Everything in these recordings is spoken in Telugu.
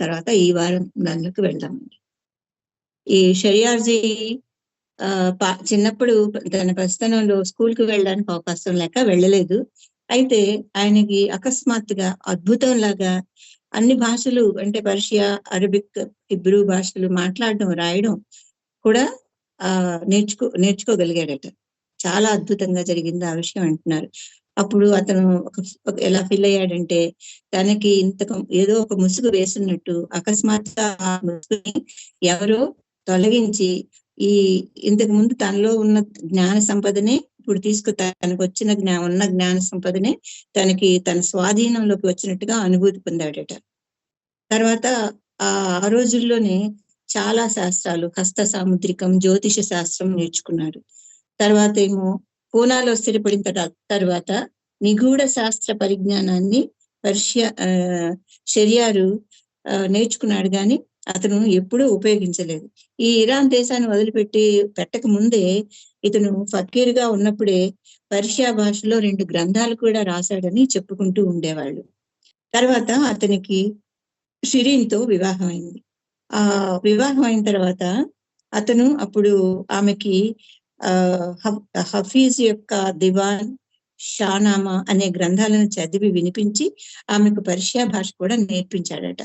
తర్వాత ఈ వారం దానిలోకి వెళ్దామండి. ఈ షరియార్జీ ఆ చిన్నప్పుడు తన ప్రస్థానంలో స్కూల్కి వెళ్ళడానికి అవకాశం లేక వెళ్ళలేదు. అయితే ఆయనకి అకస్మాత్తుగా అద్భుతం లాగా అన్ని భాషలు అంటే పర్షియా అరబిక్ హిబ్రూ భాషలు మాట్లాడడం రాయడం కూడా ఆ నేర్చుకో నేర్చుకోగలిగాడట. చాలా అద్భుతంగా జరిగింది ఆ విషయం అంటున్నారు. అప్పుడు అతను ఎలా ఫీల్ అయ్యాడంటే తనకి ఇంత ఏదో ఒక ముసుగు వేసినట్టు అకస్మాత్తుగా ఆ ముసుగుని ఎవరో తొలగించి ఈ ఇంతకు ముందు తనలో ఉన్న జ్ఞాన సంపదనే ఇప్పుడు తీసుకు తనకు వచ్చిన జ్ఞా ఉన్న జ్ఞాన సంపదనే తనకి తన స్వాధీనంలోకి వచ్చినట్టుగా అనుభూతి పొందాడట. తర్వాత ఆ ఆ రోజుల్లోనే చాలా శాస్త్రాలు హస్త సాముద్రికం జ్యోతిష శాస్త్రం నేర్చుకున్నాడు. తర్వాత ఏమో పూనాలో స్థిరపడిన తర్వాత నిగూఢ శాస్త్ర పరిజ్ఞానాన్ని పర్షియా ఆ, షెరియారు నేర్చుకున్నాడు కానీ అతను ఎప్పుడూ ఉపయోగించలేదు. ఈ ఇరాన్ దేశాన్ని వదిలిపెట్టి పెట్టక ముందే ఇతను ఫకీర్గా ఉన్నప్పుడే పర్షియా భాషలో రెండు గ్రంథాలు కూడా రాశాడని చెప్పుకుంటూ ఉండేవాళ్ళు. తర్వాత అతనికి షిరీన్తో వివాహం అయింది ఆ వివాహం అయిన తర్వాత అతను అప్పుడు ఆమెకి హఫీజ్ యొక్క దివాన్ షానామా అనే గ్రంథాలను చదివి వినిపించి ఆమెకు పర్షియా భాష కూడా నేర్పించాడట.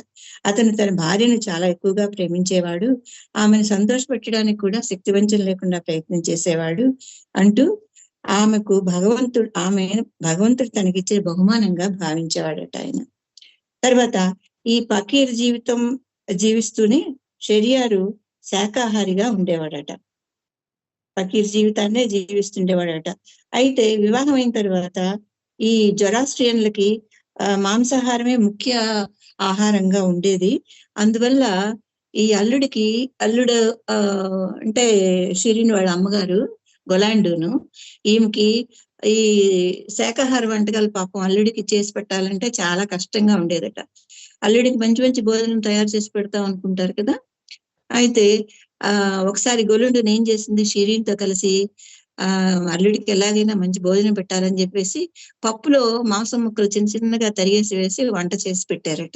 అతను తన భార్యను చాలా ఎక్కువగా ప్రేమించేవాడు. ఆమెను సంతోషపెట్టడానికి కూడా శక్తివంచన లేకుండా ప్రయత్నం చేసేవాడు అంటూ ఆమెకు భగవంతుడు ఆమె భగవంతుడు తనకిచ్చే బహుమానంగా భావించేవాడట ఆయన. తర్వాత ఈ పకీర్ జీవితం జీవిస్తూనే షెరియారు శాకాహారిగా ఉండేవాడట. ఫకీర్ జీవితాన్నే జీవిస్తుండేవాడట. అయితే వివాహం అయిన తర్వాత ఈ జొరాస్ట్రియన్లకి మాంసాహారమే ముఖ్య ఆహారంగా ఉండేది. అందువల్ల ఈ అల్లుడికి అల్లుడు ఆ అంటే షిరిన్ వాళ్ళ అమ్మగారు గొలాండును ఈమెకి ఈ శాకాహార వంటకాలు పాపం అల్లుడికి చేసి పెట్టాలంటే చాలా కష్టంగా ఉండేదట. అల్లుడికి మంచి మంచి భోజనం తయారు చేసి పెడతాం అనుకుంటారు కదా. అయితే ఆ ఒకసారి గొలుండుని ఏం చేసింది షిరీన్తో కలిసి ఆ అల్లుడికి ఎలాగైనా మంచి భోజనం పెట్టాలని చెప్పేసి పప్పులో మాంసం ముక్కలు చిన్న చిన్నగా తరిగేసి వేసి వంట చేసి పెట్టారట.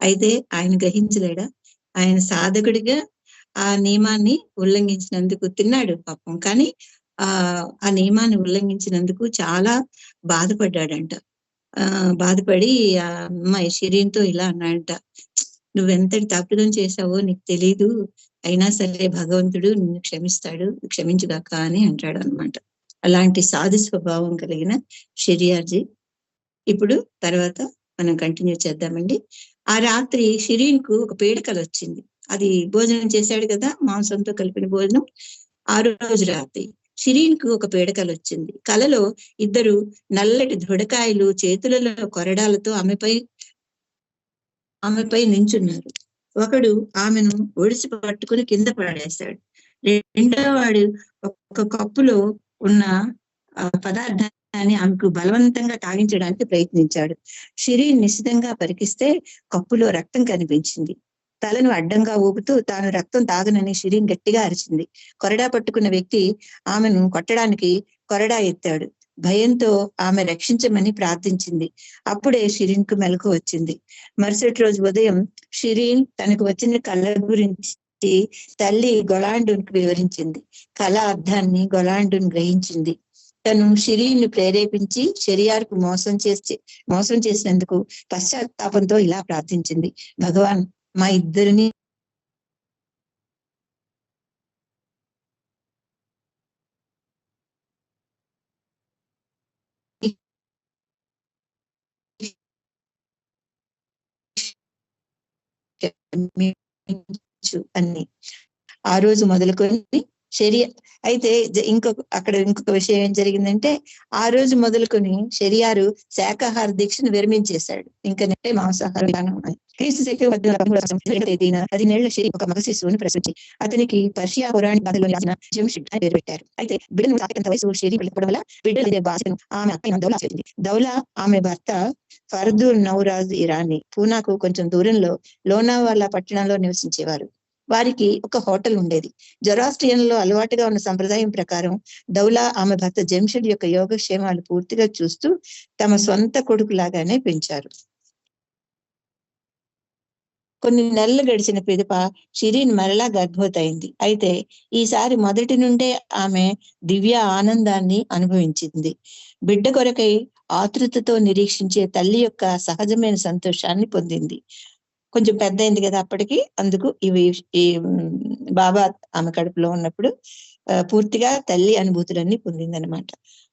అయితే ఆయన గ్రహించలేడా? ఆయన సాధకుడిగా ఆ నియమాన్ని ఉల్లంఘించినందుకు తిన్నాడు పాపం. కానీ ఆ ఆ నియమాన్ని ఉల్లంఘించినందుకు చాలా బాధపడ్డాడంట. ఆ బాధపడి ఆ అమ్మాయి షిరీన్తో ఇలా అన్నాడంట. నువ్వెంతటి తప్పిదం చేశావో నీకు తెలీదు. అయినా సరే భగవంతుడు నిన్ను క్షమిస్తాడు క్షమించుగాక అని అంటాడు అనమాట అలాంటి సాధు స్వభావం కలిగిన షిరియార్జీ. ఇప్పుడు తర్వాత మనం కంటిన్యూ చేద్దామండి. ఆ రాత్రి షిరీన్కు ఒక పీడకలు వచ్చింది. అది భోజనం చేశాడు కదా మాంసంతో కలిపిన భోజనం. ఆ రోజు రాత్రి షిరీన్కు ఒక పీడకలు వచ్చింది. కలలో ఇద్దరు నల్లటి దృఢకాయలు చేతులలో కొరడాలతో ఆమెపై ఆమెపై నించున్నారు. ఒకడు ఆమెను ఒడిసి పట్టుకుని కింద పడేశాడు. రెండో వాడు ఒక కప్పులో ఉన్న పదార్థాన్ని ఆమెకు బలవంతంగా తాగించడానికి ప్రయత్నించాడు. షిరీన్ నిశ్చితంగా పరికిస్తే కప్పులో రక్తం కనిపించింది. తలను అడ్డంగా ఊపుతూ తాను రక్తం తాగనని షిరీన్ గట్టిగా అరిచింది. కొరడా పట్టుకున్న వ్యక్తి ఆమెను కొట్టడానికి కొరడా ఎత్తాడు. భయంతో ఆమె రక్షించమని ప్రార్థించింది. అప్పుడే షిరీన్కు మెలకు వచ్చింది. మరుసటి రోజు ఉదయం షిరీన్ తనకు వచ్చిన కళ గురించి తల్లి గొలాండునికి వివరించింది. కళ అర్థాన్ని గొలాండున్ గ్రహించింది. తను షిరీన్ ప్రేరేపించి షెరియార్కు మోసం చేసి మోసం చేసినందుకు పశ్చాత్తాపంతో ఇలా ప్రార్థించింది. భగవాన్ మా ఇద్దరిని అని ఆ రోజు మొదలుకొని శరీర అయితే ఇంకొక అక్కడ ఇంకొక విషయం ఏం జరిగిందంటే ఆ రోజు మొదలుకొని శరియారు శాకాహార దీక్షను విరమించేశాడు ఇంకా మాంసాహారం మాంసాహార అని. క్రీస్తు శక్తి పద్దెనిమిది వందల సంవత్సరం తేదీన పదినేళ్ళ షరీ ఒక మగ శిశువుని ప్రసవించి అతనికి పర్షియా పురాణి కథలో రాసిన జంషిడ్ అని పేరు పెట్టారు. అయితే బిడ్డను తాకినంత వయసు షరీ వెళ్ళకపోవడం వల్ల బిడ్డలు ఇదే బాధను ఆమె అక్క అయిన దౌలా చేసింది దౌలా ఆమె భర్త ఫర్దూర్ నౌరాజ్ ఇరానీ పూనాకు కొంచెం దూరంలో లోనావాలా పట్టణంలో నివసించేవారు. వారికి ఒక హోటల్ ఉండేది. జొరాస్ట్రియన్లో అలవాటుగా ఉన్న సంప్రదాయం ప్రకారం దౌలా ఆమె భర్త జంషెడ్ యొక్క యోగక్షేమాలు పూర్తిగా చూస్తూ తమ సొంత కొడుకు లాగానే పెంచారు. కొన్ని నెలలు గడిచిన పిదప షిరీన్ మరలా గర్భవతయింది. అయితే ఈసారి మొదటి నుండే ఆమె దివ్య ఆనందాన్ని అనుభవించింది. బిడ్డ కొరకై ఆతృతతో నిరీక్షించే తల్లి యొక్క సహజమైన సంతోషాన్ని పొందింది. కొంచెం పెద్ద అయింది కదా అప్పటికి అందుకు ఇవి ఈ బాబా ఆమె కడుపులో ఉన్నప్పుడు పూర్తిగా తల్లి అనుభూతులన్నీ పొందిందనమాట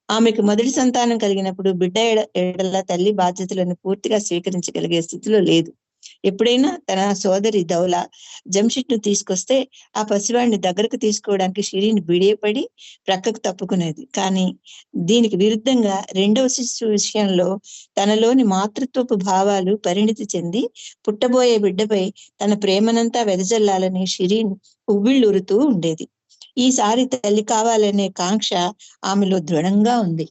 ఆమెకు మొదటి సంతానం కలిగినప్పుడు బిడ్డ ఎడ- ఎడల తల్లి బాధ్యతలను పూర్తిగా స్వీకరించగలిగే స్థితిలో లేదు. ఎప్పుడైనా తన సోదరి దౌల జంషిట్ను తీసుకొస్తే ఆ పసివాడిని దగ్గరకు తీసుకోవడానికి షిరీన్ బిడియపడి ప్రక్కకు తప్పుకునేది. కానీ దీనికి విరుద్ధంగా రెండవ శిశు విషయంలో తనలోని మాతృత్వపు భావాలు పరిణితి చెంది పుట్టబోయే బిడ్డపై తన ప్రేమనంతా వెదజల్లాలని షిరీన్ ఉవ్విళ్ళూరుతూ ఉండేది. ఈసారి తల్లి కావాలనే కాంక్ష ఆమెలో దృఢంగా ఉంది.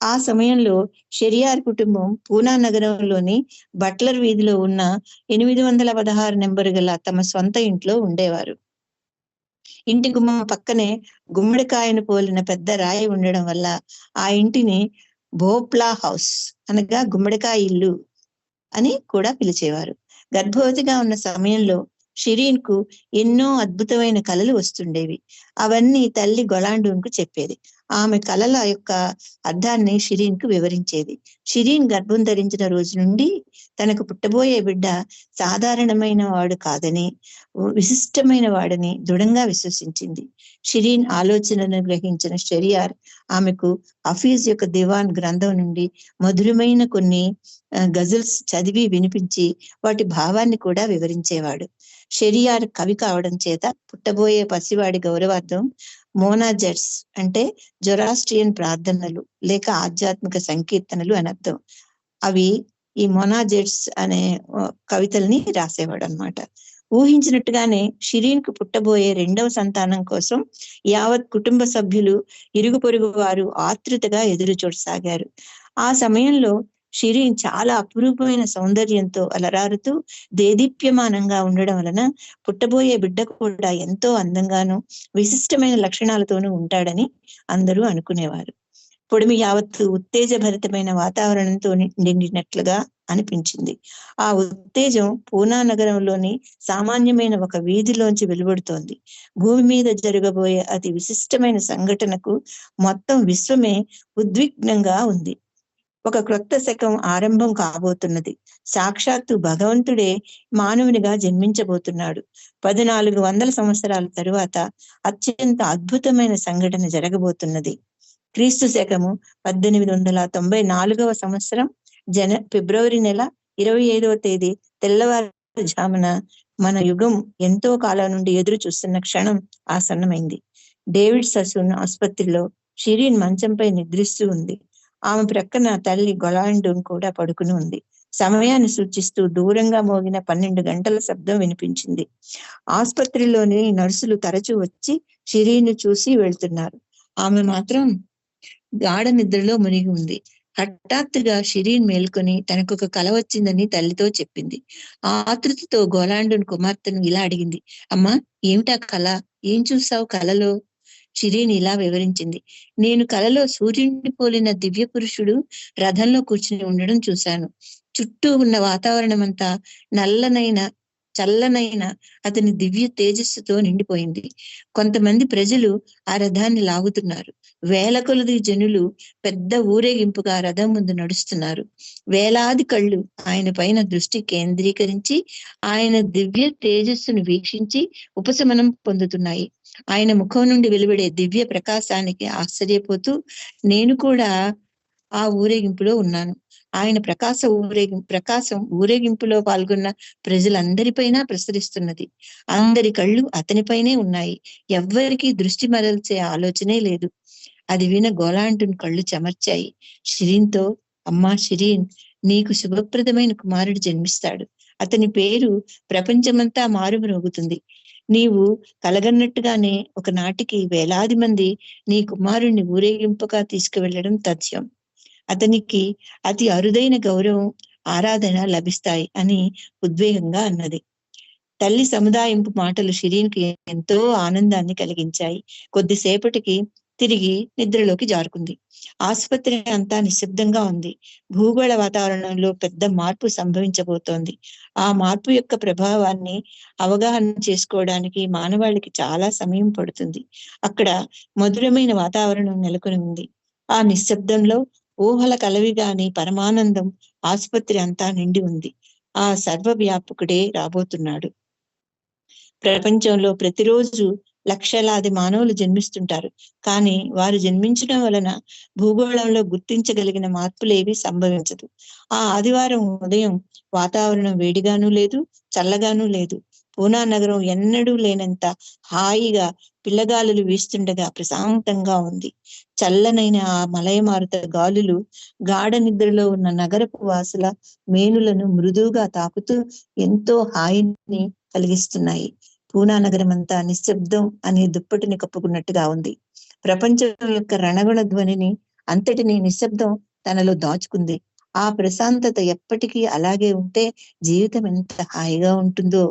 ఆ సమయంలో షెరియార్ కుటుంబం పూనా నగరంలోని బట్లర్ వీధిలో ఉన్న ఎనిమిది వందల పదహారు నెంబరు గల తమ సొంత ఇంట్లో ఉండేవారు. ఇంటి గుమ్మం పక్కనే గుమ్మడికాయను పోలిన పెద్ద రాయి ఉండడం వల్ల ఆ ఇంటిని భోప్లా హౌస్ అనగా గుమ్మడికాయ ఇల్లు అని కూడా పిలిచేవారు. గర్భవతిగా ఉన్న సమయంలో షిరీన్కు ఎన్నో అద్భుతమైన కళలు వస్తుండేవి. అవన్నీ తల్లి గొలాండూన్కు చెప్పేది. ఆమె కళల యొక్క అర్థాన్ని షిరీన్కు వివరించేది. షిరీన్ గర్భం ధరించిన రోజు నుండి తనకు పుట్టబోయే బిడ్డ సాధారణమైన వాడు కాదని విశిష్టమైన వాడని దృఢంగా విశ్వసించింది. షిరీన్ ఆలోచనను గ్రహించిన షెరియార్ ఆమెకు హఫీజ్ యొక్క దివాన్ గ్రంథం నుండి మధురమైన కొన్ని గజల్స్ చదివి వినిపించి వాటి భావాన్ని కూడా వివరించేవాడు. షెరియార్ కవి కావడం చేత పుట్టబోయే పసివాడి గౌరవార్థం మోనాజెట్స్ అంటే జొరాస్ట్రియన్ ప్రార్థనలు లేక ఆధ్యాత్మిక సంకీర్తనలు అని అర్థం. అవి ఈ మొనాజెట్స్ అనే కవితల్ని రాసేవాడు అనమాట ఊహించినట్టుగానే షిరీన్కు పుట్టబోయే రెండవ సంతానం కోసం యావత్ కుటుంబ సభ్యులు ఇరుగు పొరుగు వారు ఆతృతగా ఎదురు చూడసాగారు ఆ సమయంలో షిరి చాలా అపురూపమైన సౌందర్యంతో అలరారుతూ దేదీప్యమానంగా ఉండడం వలన పుట్టబోయే బిడ్డ కూడా ఎంతో అందంగాను విశిష్టమైన లక్షణాలతోనూ ఉంటాడని అందరూ అనుకునేవారు. పొడిమి యావత్తు ఉత్తేజభరితమైన వాతావరణంతో నిండినట్లుగా అనిపించింది. ఆ ఉత్తేజం పూనా నగరంలోని సామాన్యమైన ఒక వీధిలోంచి వెలువడుతోంది. భూమి మీద జరగబోయే అతి విశిష్టమైన సంఘటనకు మొత్తం విశ్వమే ఉద్విగ్నంగా ఉంది. ఒక క్రొత్త శకం ఆరంభం కాబోతున్నది. సాక్షాత్తు భగవంతుడే మానవునిగా జన్మించబోతున్నాడు. పద్నాలుగు వందల సంవత్సరాల తరువాత అత్యంత అద్భుతమైన సంఘటన జరగబోతున్నది. క్రీస్తు శకము పద్దెనిమిది వందల తొంభై నాలుగవ సంవత్సరం జన ఫిబ్రవరి నెల ఇరవై ఐదవ తేదీ తెల్లవారుజామున మన యుగం ఎంతో కాలం నుండి ఎదురు చూస్తున్న క్షణం ఆసన్నమైంది. డేవిడ్ ససూన్ ఆసుపత్రిలో షిరీన్ మంచంపై నిద్రిస్తూ ఉంది. ఆమె ప్రక్కన తల్లి గొలాండూన్ కూడా పడుకుని ఉంది. సమయాన్ని సూచిస్తూ దూరంగా మోగిన పన్నెండు గంటల శబ్దం వినిపించింది. ఆసుపత్రిలోని నర్సులు తరచూ వచ్చి షిరీన్ చూసి వెళ్తున్నారు. ఆమె మాత్రం గాఢ నిద్రలో మునిగి ఉంది. హఠాత్తుగా షిరీన్ మేల్కొని తనకు ఒక కల వచ్చిందని తల్లితో చెప్పింది. ఆతృతతో గోలాండున్ కుమార్తెను ఇలా అడిగింది. అమ్మా ఏమిటా కళ ఏం చూసావు కలలో? చిరీని ఇలా వివరించింది. నేను కలలో సూర్యుడిని పోలిన దివ్య పురుషుడు రథంలో కూర్చుని ఉండడం చూశాను. చుట్టూ ఉన్న వాతావరణం అంతా నల్లనైన చల్లనైన అతని దివ్య తేజస్సుతో నిండిపోయింది. కొంతమంది ప్రజలు ఆ రథాన్ని లాగుతున్నారు. వేల కొలది జనులు పెద్ద ఊరేగింపుగా రథం ముందు నడుస్తున్నారు. వేలాది కళ్ళు ఆయన పైన దృష్టి కేంద్రీకరించి ఆయన దివ్య తేజస్సును వీక్షించి ఉపశమనం పొందుతున్నాయి. ఆయన ముఖం నుండి వెలువడే దివ్య ప్రకాశానికి ఆశ్చర్యపోతూ నేను కూడా ఆ ఊరేగింపులో ఉన్నాను. ఆయన ప్రకాశ ఊరేగి ప్రకాశం ఊరేగింపులో పాల్గొన్న ప్రజలందరిపైన ప్రసరిస్తున్నది. అందరి కళ్ళు అతనిపైనే ఉన్నాయి. ఎవ్వరికీ దృష్టి మరల్చే ఆలోచనే లేదు. అది విన గోలాంటుని కళ్ళు చెమర్చాయి. షిరీన్తో అమ్మా షిరీన్ నీకు శుభప్రదమైన కుమారుడు జన్మిస్తాడు. అతని పేరు ప్రపంచమంతా మారుమ్రోగుతుంది. నీవు కలగన్నట్టుగానే ఒకనాటికి వేలాది మంది నీ కుమారుణ్ణి ఊరేగింపుగా తీసుకువెళ్ళడం తథ్యం. అతనికి అతి అరుదైన గౌరవం ఆరాధన లభిస్తాయి అని ఉద్వేగంగా అన్నది. తల్లి సముదాయింపు మాటలు షిరీన్కి ఎంతో ఆనందాన్ని కలిగించాయి. కొద్దిసేపటికి తిరిగి నిద్రలోకి జారుకుంది. ఆసుపత్రి అంతా నిశ్శబ్దంగా ఉంది. భూగోళ వాతావరణంలో పెద్ద మార్పు సంభవించబోతోంది. ఆ మార్పు యొక్క ప్రభావాన్ని అవగాహన చేసుకోవడానికి మానవాళికి చాలా సమయం పడుతుంది. అక్కడ మధురమైన వాతావరణం నెలకొని ఉంది. ఆ నిశ్శబ్దంలో ఊహల కలవిగాని పరమానందం ఆసుపత్రి అంతా నిండి ఉంది. ఆ సర్వవ్యాపకుడే రాబోతున్నాడు. ప్రపంచంలో ప్రతిరోజు లక్షలాది మానవులు జన్మిస్తుంటారు. కానీ వారు జన్మించడం వలన భూగోళంలో గుర్తించగలిగిన మార్పులేవి సంభవించదు. ఆ ఆదివారం ఉదయం వాతావరణం వేడిగాను లేదు చల్లగాను లేదు. పూనా నగరం ఎన్నడూ లేనంత హాయిగా పిల్లగాలులు వీస్తుండగా ప్రశాంతంగా ఉంది. చల్లనైన ఆ మలయమారుత గాలులు గాఢ నిద్రలో ఉన్న నగరపు వాసుల మేనులను మృదువుగా తాకుతూ ఎంతో హాయిని కలిగిస్తున్నాయి. పూనా నగరం అంతా నిశ్శబ్దం అనే దుప్పటిని కప్పుకున్నట్టుగా ఉంది. ప్రపంచం యొక్క రణగుణ ధ్వనిని అంతటిని నిశ్శబ్దం తనలో దాచుకుంది. ఆ ప్రశాంతత ఎప్పటికీ అలాగే ఉంటే జీవితం ఎంత హాయిగా ఉంటుందో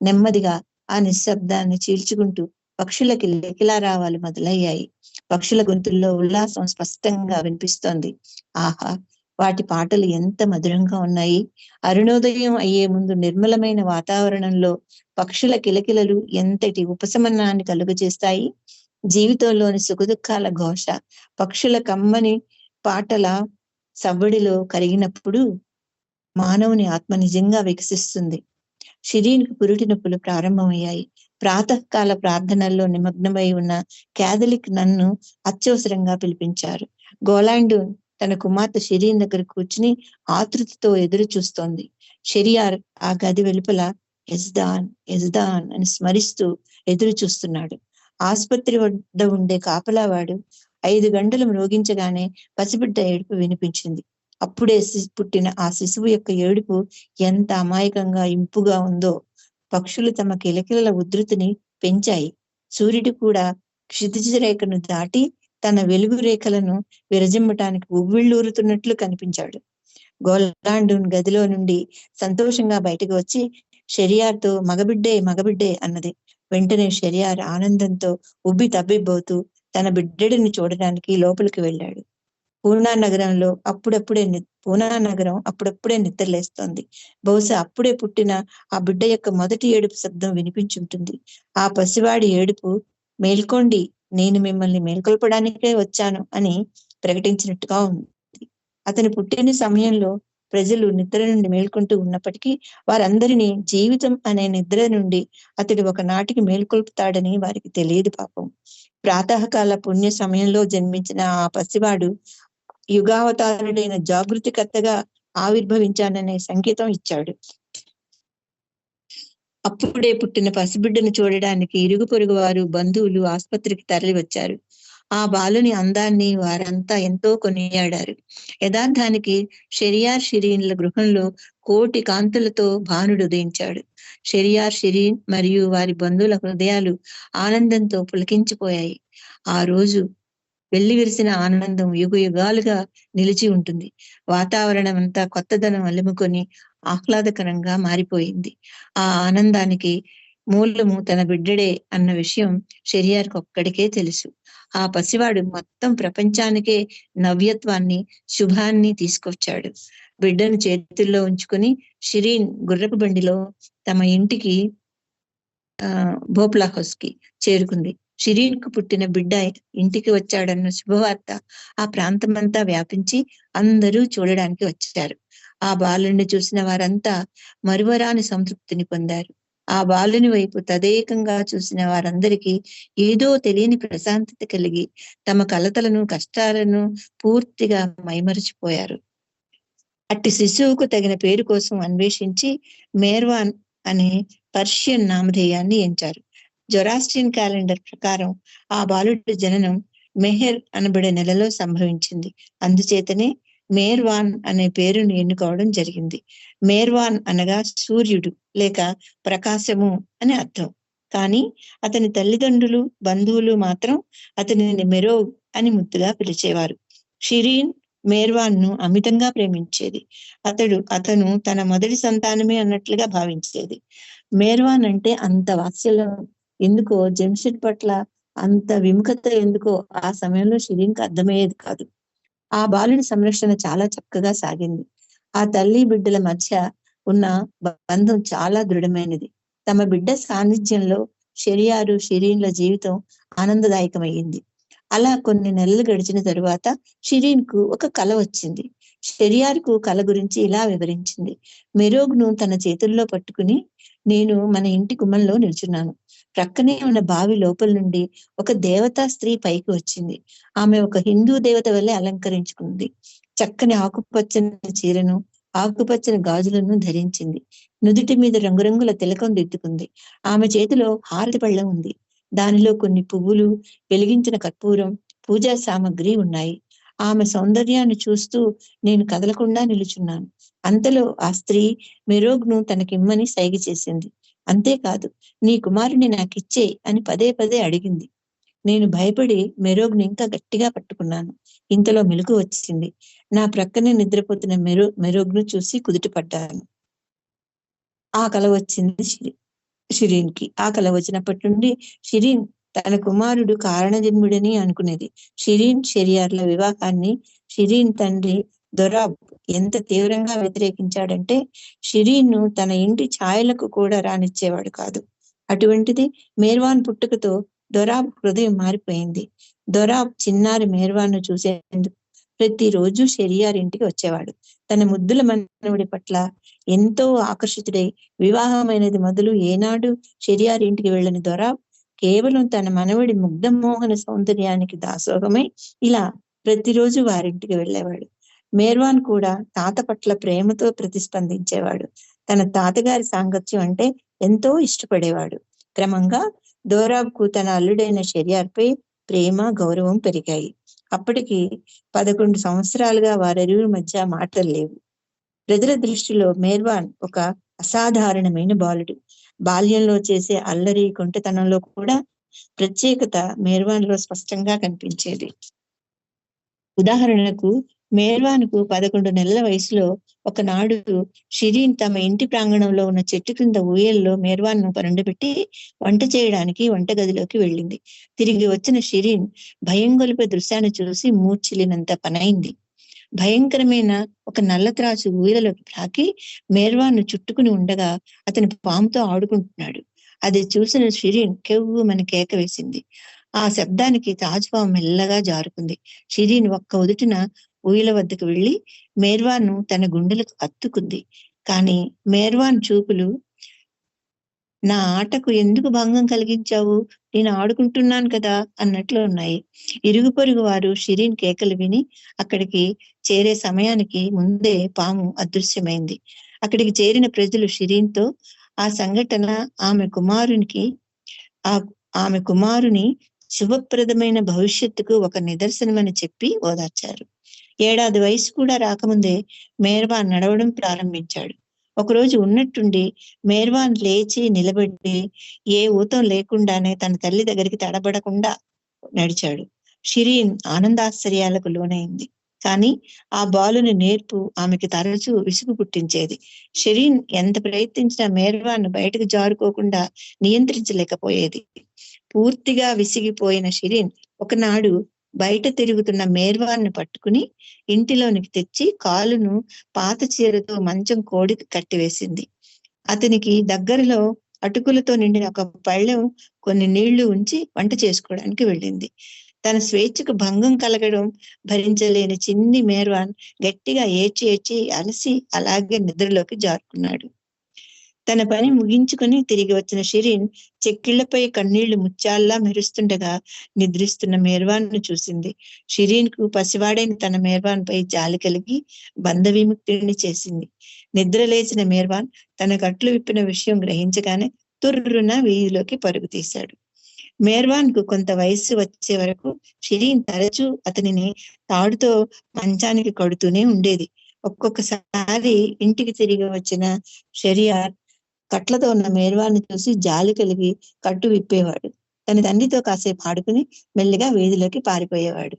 నెమ్మదిగా ఆ నిశ్శబ్దాన్ని చీల్చుకుంటూ పక్షులకి లేకిలారావాలు మొదలయ్యాయి. పక్షుల గొంతుల్లో ఉల్లాసం స్పష్టంగా వినిపిస్తోంది. ఆహా! వాటి పాటలు ఎంత మధురంగా ఉన్నాయి. అరుణోదయం అయ్యే ముందు నిర్మలమైన వాతావరణంలో పక్షుల కిలకిలలు ఎంతటి ఉపశమనాన్ని కలుగజేస్తాయి? జీవితంలోని సుఖదుఖాల ఘోష పక్షుల కమ్మని పాటల సవ్వడిలో కరిగినప్పుడు మానవుని ఆత్మ నిజంగా వికసిస్తుంది. షిరీన్కు పురిటి నొప్పులు ప్రారంభమయ్యాయి. ప్రాతకాల ప్రార్థనల్లో నిమగ్నమై ఉన్న క్యాథలిక్ నన్ను అత్యవసరంగా పిలిపించారు. గోలాండు తన కుమార్తె షిరీన్ దగ్గర కూర్చుని ఆతృతతో ఎదురు చూస్తోంది షెరియార్ ఆ గది వెలుపల యజ్దాన్ యజ్దాన్ అని స్మరిస్తూ ఎదురు చూస్తున్నాడు ఆసుపత్రి వద్ద ఉండే కాపలావాడు ఐదు గంటలు మ్రోగించగానే పసిబిడ్డ ఏడుపు వినిపించింది. అప్పుడే పుట్టిన ఆ శిశువు యొక్క ఏడుపు ఎంత అమాయకంగా ఇంపుగా ఉందో. పక్షులు తమ కిలకిలల ఉధృతిని పెంచాయి. సూర్యుడు కూడా క్షితిజ రేఖను దాటి తన వెలుగు రేఖలను విరజిమ్మటానికి ఉవ్విళ్ళూరుతున్నట్లు కనిపించాడు. గోలాండూన్ గదిలో నుండి సంతోషంగా బయటకు వచ్చి షెరియార్తో మగబిడ్డే మగబిడ్డే అన్నది. వెంటనే షెరియార్ ఆనందంతో ఉబ్బి తబ్బిబ్బోతూ తన బిడ్డడిని చూడడానికి లోపలికి వెళ్ళాడు. పూనా నగరంలో అప్పుడప్పుడే పూనా నగరం అప్పుడప్పుడే నిద్రలేస్తోంది. బహుశా అప్పుడే పుట్టిన ఆ బిడ్డ యొక్క మొదటి ఏడుపు శబ్దం వినిపించుంటుంది. ఆ పసివాడి ఏడుపు మేల్కోండి నేను మిమ్మల్ని మేల్కొల్పడానికే వచ్చాను అని ప్రకటించినట్టుగా ఉంది. అతని పుట్టిన సమయంలో ప్రజలు నిద్ర నుండి మేల్కొంటూ ఉన్నప్పటికీ వారందరినీ జీవితం అనే నిద్ర నుండి అతడు ఒక నాటికి మేల్కొల్పుతాడని వారికి తెలియదు పాపం. ప్రాతకాల పుణ్య సమయంలో జన్మించిన ఆ పసివాడు యుగావతారుడైన జాగృతికర్తగా ఆవిర్భవించాననే సంకేతం ఇచ్చాడు. అప్పుడే పుట్టిన పసిబిడ్డను చూడడానికి ఇరుగు పొరుగు వారు బంధువులు ఆసుపత్రికి తరలి వచ్చారు ఆ బాలుని అందాన్ని వారంతా ఎంతో కొనియాడారు. యథార్థానికి షెరియార్ షిరీన్ల గృహంలో కోటి కాంతులతో భానుడు ఉదయించాడు. షెరియార్ షిరీన్ మరియు వారి బంధువుల హృదయాలు ఆనందంతో పులకించిపోయాయి. ఆ రోజు వెళ్ళి విరిసిన ఆనందం యుగ యుగాలుగా నిలిచి ఉంటుంది. వాతావరణం అంతా కొత్తదనం అలుముకొని ఆహ్లాదకరంగా మారిపోయింది. ఆ ఆనందానికి మూలము తన బిడ్డడే అన్న విషయం షెరియార్కి ఒక్కడికే తెలుసు. ఆ పసివాడు మొత్తం ప్రపంచానికే నవ్యత్వాన్ని శుభాన్ని తీసుకొచ్చాడు. బిడ్డను చేతుల్లో ఉంచుకుని షిరీన్ గుర్రపు బండిలో తమ ఇంటికి ఆ భోప్లా హౌస్కి చేరుకుంది. షిరీన్కు పుట్టిన బిడ్డ ఇంటికి వచ్చాడన్న శుభవార్త ఆ ప్రాంతమంతా వ్యాపించి అందరూ చూడడానికి వచ్చారు. ఆ బాలుని చూసిన వారంతా మరువరాని సంతృప్తిని పొందారు. ఆ బాలుని వైపు తదేకంగా చూసిన వారందరికీ ఏదో తెలియని ప్రశాంతత కలిగి తమ కలతలను కష్టాలను పూర్తిగా మైమరిచిపోయారు. అట్టి శిశువుకు తగిన పేరు కోసం అన్వేషించి మేర్వాన్ అనే పర్షియన్ నామధేయాన్ని ఎంచారు. జొరాస్ట్రియన్ క్యాలెండర్ ప్రకారం ఆ బాలుడి జననం మెహర్ అనబడే నెలలో సంభవించింది. అందుచేతనే మేర్వాన్ అనే పేరును ఎన్నుకోవడం జరిగింది. మేర్వాన్ అనగా సూర్యుడు లేక ప్రకాశము అని అర్థం. కానీ అతని తల్లిదండ్రులు బంధువులు మాత్రం అతనిని మెరో అని ముద్దుగా పిలిచేవారు. షిరీన్ మేర్వాన్ను అమితంగా ప్రేమించేది. అతడు అతను తన మొదటి సంతానమే అన్నట్లుగా భావించేది. మేర్వాన్ అంటే అంత వాత్సల్యం ఎందుకో జంషెడ్ పట్ల అంత విముఖత ఎందుకో ఆ సమయంలో షిరీన్కి అర్థమయ్యేది కాదు. ఆ బాలుని సంరక్షణ చాలా చక్కగా సాగింది. ఆ తల్లి బిడ్డల మధ్య ఉన్న బంధం చాలా దృఢమైనది. తమ బిడ్డ సాన్నిధ్యంలో షరియారు షిరీన్ల జీవితం ఆనందదాయకమైంది అలా కొన్ని నెలలు గడిచిన తరువాత షిరీన్కు ఒక కల వచ్చింది. షెరియార్కు కల గురించి ఇలా వివరించింది. మెరోగ్ను తన చేతుల్లో పట్టుకుని నేను మన ఇంటి గుమ్మంలో నిల్చున్నాను. ప్రక్కనే ఉన్న బావి లోపల నుండి ఒక దేవతా స్త్రీ పైకి వచ్చింది. ఆమె ఒక హిందూ దేవత వల్లే అలంకరించుకుంది. చక్కని ఆకుపచ్చని చీరను ఆకుపచ్చని గాజులను ధరించింది. నుదుటి మీద రంగురంగుల తిలకం దిద్దుకుంది. ఆమె చేతిలో హారతి పళ్ళం ఉంది. దానిలో కొన్ని పువ్వులు వెలిగించిన కర్పూరం పూజా సామగ్రి ఉన్నాయి. ఆమె సౌందర్యాన్ని చూస్తూ నేను కదలకుండా నిలుచున్నాను. అంతలో ఆ స్త్రీ మెరోగ్ను తనకిమ్మని సైగ చేసింది. అంతేకాదు నీ కుమారుని నాకిచ్చే అని పదే పదే అడిగింది. నేను భయపడి మెరోగ్ని ఇంకా గట్టిగా పట్టుకున్నాను. ఇంతలో మెలుగు వచ్చింది. నా ప్రక్కనే నిద్రపోతున్న మెరో మెరోగ్ను చూసి కుదుటపడ్డాను. ఆ కల వచ్చింది షిరి షిరీన్కి ఆ కల వచ్చినప్పటి నుండి షిరీన్ తన కుమారుడు కారణజన్ముడని అనుకునేది. షిరీన్ షెరియార్ల వివాహాన్ని షిరీన్ తండ్రి దొరాబ్ ఎంత తీవ్రంగా వ్యతిరేకించాడంటే షిరీన్ను తన ఇంటి ఛాయలకు కూడా రానిచ్చేవాడు కాదు. అటువంటిది మేర్వాన్ పుట్టుకతో దొరాబ్ హృదయం మారిపోయింది. దొరాబ్ చిన్నారి మేర్వాన్ను చూసేందుకు ప్రతిరోజు షెరియార్ ఇంటికి వచ్చేవాడు. తన ముద్దుల మనవుడి పట్ల ఎంతో ఆకర్షితుడై వివాహమైనది మొదలు ఏనాడు షెరియార్ ఇంటికి వెళ్ళని దొరాబ్ కేవలం తన మనవడి ముగ్ధమోహన సౌందర్యానికి దాసోహమై. ఇలా ప్రతిరోజు వారింటికి వెళ్ళేవాడు. మేర్వాన్ కూడా తాత పట్ల ప్రేమతో ప్రతిస్పందించేవాడు. తన తాతగారి సాంగత్యం అంటే ఎంతో ఇష్టపడేవాడు. క్రమంగా దోరాబ్కు తన అల్లుడైన షెరియార్పై ప్రేమ గౌరవం పెరిగాయి. అప్పటికి పదకొండు సంవత్సరాలుగా వారిరువురి మధ్య మాటలు లేవు. ప్రజల దృష్టిలో మేర్వాన్ ఒక అసాధారణమైన బాలుడు. బాల్యంలో చేసే అల్లరి కొంటతనంలో కూడా ప్రత్యేకత మేర్వాన్లో స్పష్టంగా కనిపించేది. ఉదాహరణకు మేర్వాన్కు పదకొండు నెలల వయసులో ఒకనాడు షిరీన్ తమ ఇంటి ప్రాంగణంలో ఉన్న చెట్టు కింద ఊయల్లో మేర్వాన్ను పరుండబెట్టి వంట చేయడానికి వంటగదిలోకి వెళ్ళింది. తిరిగి వచ్చిన షిరీన్ భయం గొలిపే దృశ్యాన్ని చూసి మూర్చిలినంత పనైంది. భయంకరమైన ఒక నల్ల త్రాసు ఊయలలోకి ప్రాకి మేర్వాన్ను చుట్టుకుని ఉండగా అతని పాముతో ఆడుకుంటున్నాడు. అది చూసిన షిరీన్ కెవ్వు మన కేక వేసింది. ఆ శబ్దానికి తాజ్పాము మెల్లగా జారుకుంది. షిరీన్ ఒక్క ఉదుటిన ఊయల వద్దకు వెళ్ళి మేర్వాన్ను తన గుండెలకు అత్తుకుంది. కానీ మేర్వాన్ చూపులు నా ఆటకు ఎందుకు భంగం కలిగించావు? నేను ఆడుకుంటున్నాను కదా అన్నట్లు ఉన్నాయి. ఇరుగు పొరుగు వారు షిరీన్ కేకలు విని అక్కడికి చేరే సమయానికి ముందే పాము అదృశ్యమైంది. అక్కడికి చేరిన ప్రజలు షిరీన్తో ఆ సంఘటన ఆమె కుమారునికి ఆ ఆమె కుమారుని శుభప్రదమైన భవిష్యత్తుకు ఒక నిదర్శనమని చెప్పి ఓదార్చారు. ఏడాది వయసు కూడా రాకముందే మేర్వాన్ నడవడం ప్రారంభించాడు. ఒకరోజు ఉన్నట్టుండి మేర్వాన్ లేచి నిలబడి ఏ ఊతం లేకుండానే తన తల్లి దగ్గరికి తడబడకుండా నడిచాడు. షిరీన్ ఆనందాశ్చర్యాలకు లోనైంది. కానీ ఆ బాలుని నేర్పు ఆమెకి తరచూ విసుగు పుట్టించేది. షిరీన్ ఎంత ప్రయత్నించినా మేర్వాన్ బయటకు జారుకోకుండా నియంత్రించలేకపోయేది. పూర్తిగా విసిగిపోయిన షిరీన్ ఒకనాడు బయట తిరుగుతున్న మేర్వాన్ని పట్టుకుని ఇంటిలోనికి తెచ్చి కాలును పాత చీరతో మంచం కోడికి కట్టివేసింది. అతనికి దగ్గరలో అటుకులతో నిండిన ఒక పళ్ళెం కొన్ని నీళ్ళు ఉంచి వంట చేసుకోవడానికి వెళ్ళింది. తన స్వేచ్ఛకు భంగం కలగడం భరించలేని చిన్ని మేర్వాన్ గట్టిగా ఏడ్చి ఏడ్చి అలసి అలాగే నిద్రలోకి జారుకున్నాడు. తన పని ముగించుకొని తిరిగి వచ్చిన షిరీన్ చెక్కిళ్ళపై కన్నీళ్ళు ముత్యాల్లా మెరుస్తుండగా నిద్రిస్తున్న మేర్వాన్ను చూసింది. షిరీన్కు పసివాడైన తన మేర్వాన్ పై జాలి కలిగి బంధ విముక్తిని చేసింది. నిద్ర లేచిన మేర్వాన్ తన కట్లు విప్పిన విషయం గ్రహించగానే తుర్రున వీధిలోకి పరుగు తీశాడు. మేర్వాన్కు కొంత వయస్సు వచ్చే వరకు షిరీన్ తరచూ అతనిని తాడుతో మంచానికి కడుతూనే ఉండేది. ఒక్కొక్కసారి ఇంటికి తిరిగి వచ్చిన షరియార్ కట్లతో ఉన్న మేర్వాన్ని చూసి జాలి కలిగి కట్టు విప్పేవాడు. తన తండ్రితో కాసేపు ఆడుకుని మెల్లిగా వీధిలోకి పారిపోయేవాడు.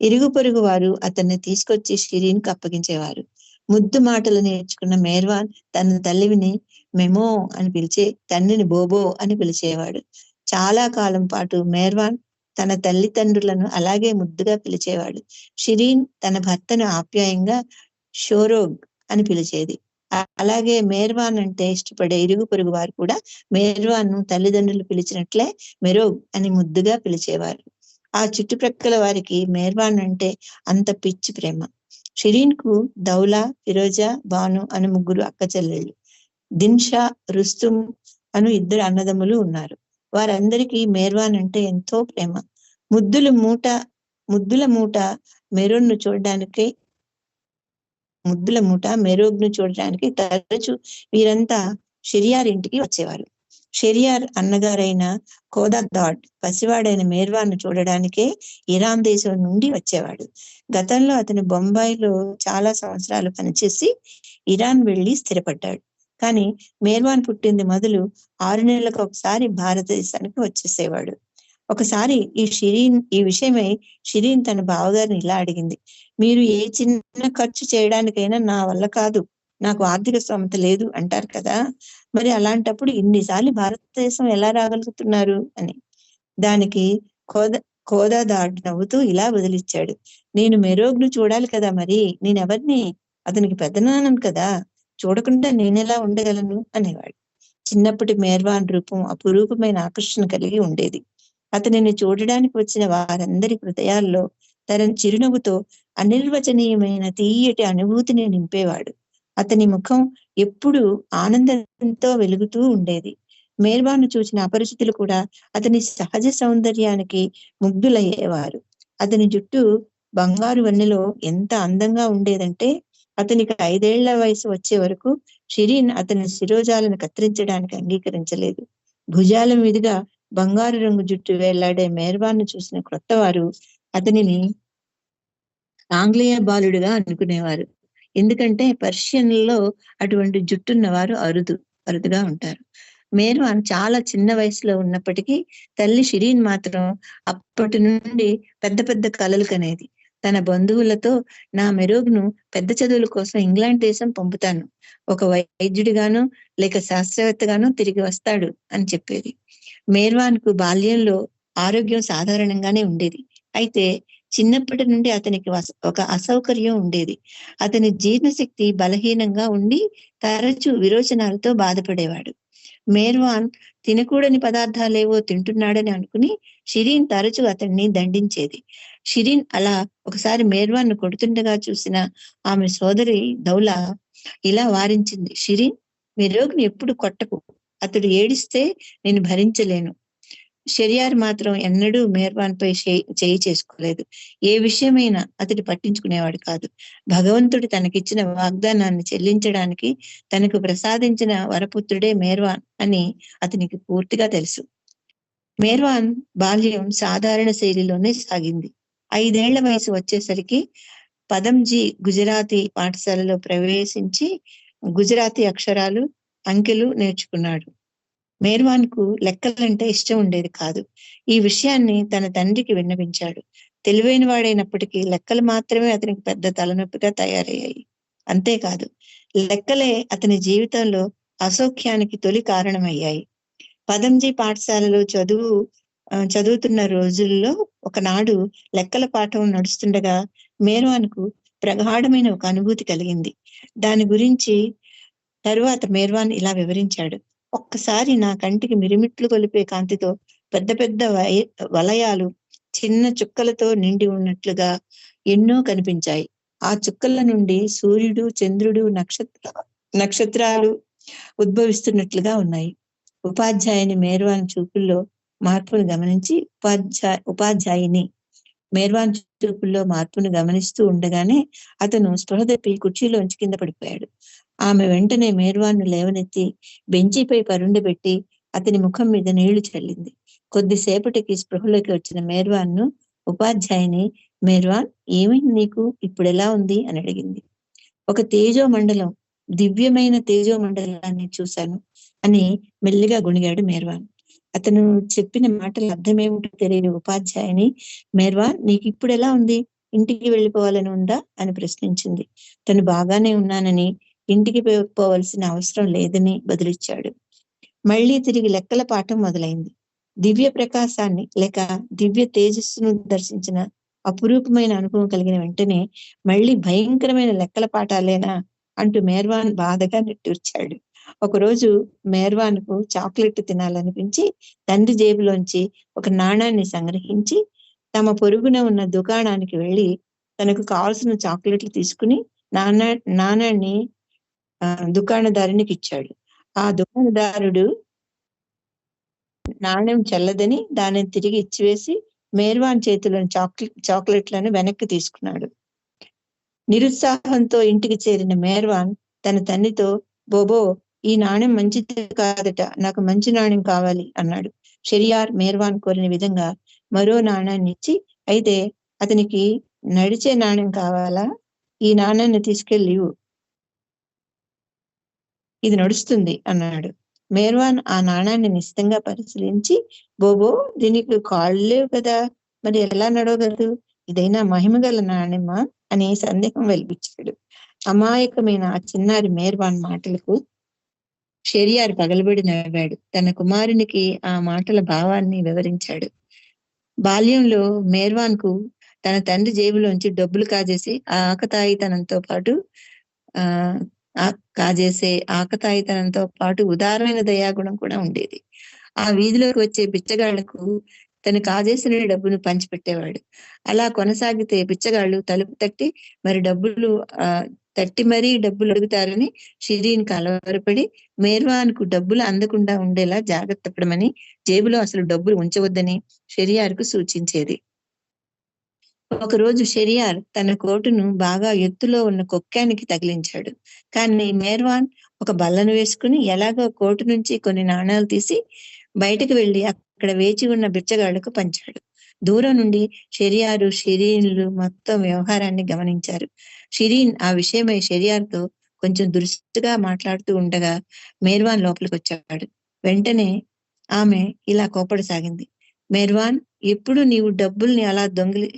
ఇరుగు పొరుగు వారు అతన్ని తీసుకొచ్చి షిరీన్కు అప్పగించేవారు. ముద్దు మాటలు నేర్చుకున్న మేర్వాన్ తన తల్లివిని మెమో అని పిలిచే తండ్రిని బోబో అని పిలిచేవాడు. చాలా కాలం పాటు మేర్వాన్ తన తల్లిదండ్రులను అలాగే ముద్దుగా పిలిచేవాడు. షిరీన్ తన భర్తను ఆప్యాయంగా షోరోగ్ అని పిలిచేది. అలాగే మేర్వాన్ అంటే ఇష్టపడే ఇరుగు పొరుగు వారు కూడా మేర్వాన్ను తల్లిదండ్రులు పిలిచినట్లే మెరో అని ముద్దుగా పిలిచేవారు. ఆ చుట్టుప్రక్కల వారికి మేర్వాన్ అంటే అంత పిచ్చి ప్రేమ. షిరీన్కు దౌలా ఫిరోజా బాను అను ముగ్గురు అక్క చెల్లెళ్ళు. దిన్షా రుస్తుం అను ఇద్దరు అన్నదమ్ములు ఉన్నారు. వారందరికీ మేర్వాన్ అంటే ఎంతో ప్రేమ. ముద్దుల మూట ముద్దుల మూట మెరూన్ను చూడడానికి ముద్దుల మూట మెరోగ్ను చూడడానికి తరచు వీరంతా షెరియార్ ఇంటికి వచ్చేవారు. షెరియార్ అన్నగారైన కోదాదాడ్ పసివాడైన మేర్వాన్ను చూడడానికే ఇరాన్ దేశం నుండి వచ్చేవాడు. గతంలో అతను బొంబాయిలో చాలా సంవత్సరాలు పనిచేసి ఇరాన్ వెళ్ళి స్థిరపడ్డాడు. కానీ మేర్వాన్ పుట్టింది మొదలు ఆరు నెలలకు ఒకసారి భారతదేశానికి వచ్చేసేవాడు. ఒకసారి ఈ షిరీన్ ఈ విషయమై షిరీన్ తన బావగారిని ఇలా అడిగింది. మీరు ఏ చిన్న ఖర్చు చేయడానికైనా నా వల్ల కాదు. నాకు ఆర్థిక స్తోమత లేదు అంటారు కదా. మరి అలాంటప్పుడు ఇన్నిసార్లు భారతదేశం ఎలా రాగలుగుతున్నారు అని. దానికి కోద కోదాదాడ్ నవ్వుతూ ఇలా వదిలిచ్చాడు. నేను మెరోగ్ను చూడాలి కదా మరి. నేనెవరిని? అతనికి పెద్దనానను కదా. చూడకుండా నేనెలా ఉండగలను? అనేవాడు. చిన్నప్పటి మేర్వాన్ రూపం అపురూపమైన ఆకర్షణ కలిగి ఉండేది. అతనిని చూడడానికి వచ్చిన వారందరి హృదయాల్లో తన చిరునవ్వుతో అనిర్వచనీయమైన తీయటి అనుభూతిని నింపేవాడు. అతని ముఖం ఎప్పుడూ ఆనందంతో వెలుగుతూ ఉండేది. మేర్బాను చూసిన అపరిచితులు కూడా అతని సహజ సౌందర్యానికి ముగ్ధులయ్యేవారు. అతని జుట్టు బంగారు వన్నెలో ఎంత అందంగా ఉండేదంటే అతనికి ఐదేళ్ళ వయసు వచ్చే వరకు షిరీన్ అతని శిరోజాలను కత్తిరించడానికి అంగీకరించలేదు. భుజాల మీదుగా బంగారు రంగు జుట్టు వేలాడే మేర్వాన్ని చూసిన క్రొత్తవారు అతనిని ఆంగ్లేయ బాలుడుగా అనుకునేవారు. ఎందుకంటే పర్షియన్లలో అటువంటి జుట్టున్నవారు అరుదు అరుదుగా ఉంటారు. మేర్వాన్ చాలా చిన్న వయసులో ఉన్నప్పటికీ తల్లి షిరీన్ మాత్రం అప్పటి నుండి పెద్ద పెద్ద కలలు కనేది తన బంధువులతో నా మెరోగ్ను పెద్ద చదువుల కోసం ఇంగ్లాండ్ దేశం పంపుతాను. ఒక వైద్యుడిగానో లేక శాస్త్రవేత్తగానో తిరిగి వస్తాడు అని చెప్పేది. మేర్వాన్కు బాల్యంలో ఆరోగ్యం సాధారణంగానే ఉండేది. అయితే చిన్నప్పటి నుండి అతనికి ఒక అసౌకర్యం ఉండేది. అతని జీర్ణశక్తి బలహీనంగా ఉండి తరచు విరోచనాలతో బాధపడేవాడు. మేర్వాన్ తినకూడని పదార్థాలేవో తింటున్నాడని అనుకుని షిరీన్ తరచు అతన్ని దండించేది. షిరీన్ అలా ఒకసారి మేర్వాన్ను కొడుతుండగా చూసిన ఆమె సోదరి దౌలా ఇలా వారించింది షిరీన్ రోగిని ఎప్పుడు కొట్టకు. అతడు ఏడిస్తే నేను భరించలేను. షెరియార్ మాత్రం ఎన్నడూ మేర్వాన్ పై చేయి చేయి చేసుకోలేదు. ఏ విషయమైనా అతడు పట్టించుకునేవాడు కాదు. భగవంతుడు తనకిచ్చిన వాగ్దానాన్ని చెల్లించడానికి తనకు ప్రసాదించిన వరపుత్రుడే మేర్వాన్ అని అతనికి పూర్తిగా తెలుసు. మేర్వాన్ బాల్యం సాధారణ శైలిలోనే సాగింది. ఐదేళ్ళ వయసు వచ్చేసరికి పదంజీ గుజరాతీ పాఠశాలలో ప్రవేశించి గుజరాతీ అక్షరాలు అంకెలు నేర్చుకున్నాడు. మేర్వాన్కు లెక్కలంటే ఇష్టం ఉండేది కాదు. ఈ విషయాన్ని తన తండ్రికి విన్నవించాడు. తెలివైన వాడైనప్పటికీ లెక్కలు మాత్రమే అతనికి పెద్ద తలనొప్పిగా తయారయ్యాయి. అంతేకాదు లెక్కలే అతని జీవితంలో అసౌఖ్యానికి తొలి కారణమయ్యాయి. పదంజీ పాఠశాలలో చదువు చదువుతున్న రోజుల్లో ఒకనాడు లెక్కల పాఠం నడుస్తుండగా మేర్వాన్కు ప్రగాఢమైన ఒక అనుభూతి కలిగింది. దాని గురించి తరువాత మేర్వాన్ ఇలా వివరించాడు. ఒక్కసారి నా కంటికి మిరిమిట్లు కొలిపే కాంతితో పెద్ద పెద్ద వలయాలు చిన్న చుక్కలతో నిండి ఉన్నట్లుగా ఎన్నో కనిపించాయి. ఆ చుక్కల నుండి సూర్యుడు చంద్రుడు నక్షత్ర నక్షత్రాలు ఉద్భవిస్తున్నట్లుగా ఉన్నాయి. ఉపాధ్యాయుని మేర్వాన్ చూపుల్లో మార్పును గమనించి ఉపాధ్యాయ ఉపాధ్యాయుని మేర్వాన్ చూపుల్లో మార్పును గమనిస్తూ ఉండగానే అతను స్పృహ తప్పి కుర్చీలోంచి కింద పడిపోయాడు. ఆమె వెంటనే మేర్వాన్ను లేవనెత్తి బెంచిపై పరుండబెట్టి అతని ముఖం మీద నీళ్ళు చల్లింది. కొద్దిసేపటికి స్పృహలోకి వచ్చిన మేర్వాన్ను ఉపాధ్యాయుని మేర్వాన్ ఏమైంది నీకు? ఇప్పుడు ఎలా ఉంది? అని అడిగింది. ఒక తేజో మండలం దివ్యమైన తేజో మండలాన్ని చూశాను అని మెల్లిగా గుణిగాడు మేర్వాన్ అతను చెప్పిన మాటల అర్థమేమిటో తెలియని ఉపాధ్యాయుని మేర్వాన్ నీకు ఇప్పుడు ఎలా ఉంది? ఇంటికి వెళ్ళిపోవాలని ఉందా? అని ప్రశ్నించింది. తను బాగానే ఉన్నానని ఇంటికి పోవలసిన అవసరం లేదని బదులిచ్చాడు. మళ్ళీ తిరిగి లెక్కల పాఠం మొదలైంది. దివ్య ప్రకాశాన్ని లేక దివ్య తేజస్సును దర్శించిన అపురూపమైన అనుభవం కలిగిన వెంటనే మళ్ళీ భయంకరమైన లెక్కల పాఠాలేనా అంటూ మేర్వాన్ బాధగా నిట్టూర్చాడు. ఒకరోజు మేర్వాన్కు చాక్లెట్ తినాలనిపించి తండ్రి జేబులోంచి ఒక నాణాన్ని సంగ్రహించి తమ పొరుగున ఉన్న దుకాణానికి వెళ్ళి తనకు కావాల్సిన చాక్లెట్లు తీసుకుని నాణ నాణాన్ని దుకాణదారునికి ఇచ్చాడు ఆ దుకాణదారుడు నాణ్యం చల్లదని దానిని తిరిగి ఇచ్చివేసి మేర్వాన్ చేతిలోని చాక్లెట్ చాక్లెట్లను వెనక్కి తీసుకున్నాడు. నిరుత్సాహంతో ఇంటికి చేరిన మేర్వాన్ తన తండ్రితో బోబో ఈ నాణ్యం మంచిది కాదట నాకు మంచి నాణ్యం కావాలి అన్నాడు. షెరియార్ మేర్వాన్ కోరిన విధంగా మరో నాణ్యాన్ని ఇచ్చి అయితే అతనికి నడిచే నాణ్యం కావాలా? ఈ నాణ్యాన్ని తీసుకెళ్ళి ఇది నడుస్తుంది అన్నాడు. మేర్వాన్ ఆ నాణాన్ని నిశ్చితంగా పరిశీలించి బోబో దీనికి కాళ్ళు లేవు కదా మరి ఎలా నడవగలదు? ఇదైనా మహిమగల నాణ్యమా? అని సందేహం వెలిపించాడు. అమాయకమైన ఆ చిన్నారి మేర్వాన్ మాటలకు షెరియార్ పగలబడి నవ్వాడు. తన కుమారునికి ఆ మాటల భావాన్ని వివరించాడు. బాల్యంలో మేర్వాన్కు తన తండ్రి జేబులోంచి డబ్బులు కాజేసి ఆ ఆకతాయితనంతో పాటు ఆ ఆ కాజేసే ఆకతాయితనంతో పాటు ఉదారమైన దయాగుణం కూడా ఉండేది. ఆ వీధిలోకి వచ్చే బిచ్చగాళ్ళకు తను కాజేసిన డబ్బును పంచిపెట్టేవాడు. అలా కొనసాగితే బిచ్చగాళ్ళు తలుపు తట్టి మరి డబ్బులు ఆ తట్టి మరీ డబ్బులు అడుగుతారని షిరీన్ కలవరపడి మేర్వాన్కు డబ్బులు అందకుండా ఉండేలా జాగ్రత్త పడమని జేబులో అసలు డబ్బులు ఉంచవద్దని షెరియార్కు సూచించేది. ఒకరోజు షెరియార్ తన కోటును బాగా ఎత్తులో ఉన్న కొక్కానికి తగిలించాడు. కానీ మేర్వాన్ ఒక బల్లను వేసుకుని ఎలాగో కోటు నుంచి కొన్ని నాణాలు తీసి బయటకు వెళ్ళి అక్కడ వేచి ఉన్న బిచ్చగాళ్ళకు పంచాడు. దూరం నుండి షెరియారు షిరీన్లు మొత్తం వ్యవహారాన్ని గమనించారు. షిరీన్ ఆ విషయమై షెరియార్తో కొంచెం దురుసుగా మాట్లాడుతూ ఉండగా మేర్వాన్ లోపలికి వచ్చాడు వెంటనే ఆమె ఇలా కోపడసాగింది. మేర్వాన్ ఎప్పుడు నీవు డబ్బుల్ని అలా దొంగిలి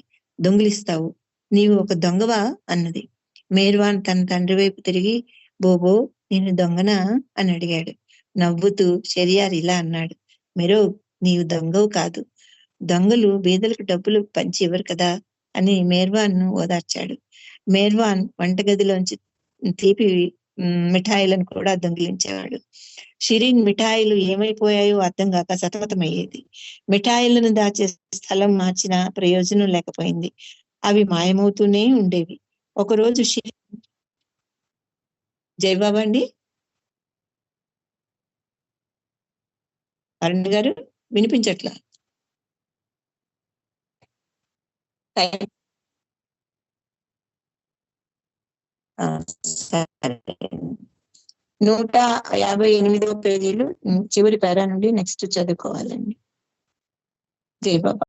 దొంగిలిస్తావు. నీవు ఒక దొంగవా? అన్నది. మేర్వాన్ తన తండ్రి వైపు తిరిగి బోబో నేను దొంగనా? అని అడిగాడు. నవ్వుతూ షెరియార్ ఇలా అన్నాడు. మెరో నీవు దొంగవు కాదు. దొంగలు బీదలకు డబ్బులు పంచి ఇవ్వరు కదా? అని మేర్వాన్ను ఓదార్చాడు. మేర్వాన్ వంటగదిలోంచి తీపి మిఠాయిలను కూడా దొంగిలించేవాడు షిరీన్ మిఠాయిలు ఏమైపోయాయో అర్థం కాక సతమతమయ్యేది. మిఠాయిలను దాచే స్థలం మార్చిన ప్రయోజనం లేకపోయింది. అవి మాయమవుతూనే ఉండేవి. ఒకరోజు షిరీన్ జయబాబు అండి. అరుణ్ గారు వినిపించట్లా టైం ఆ, సరే నూట యాభై ఎనిమిదవ పేజీలు చివరి పేరా నుండి నెక్స్ట్ చదువుకోవాలండి. జై బాబా.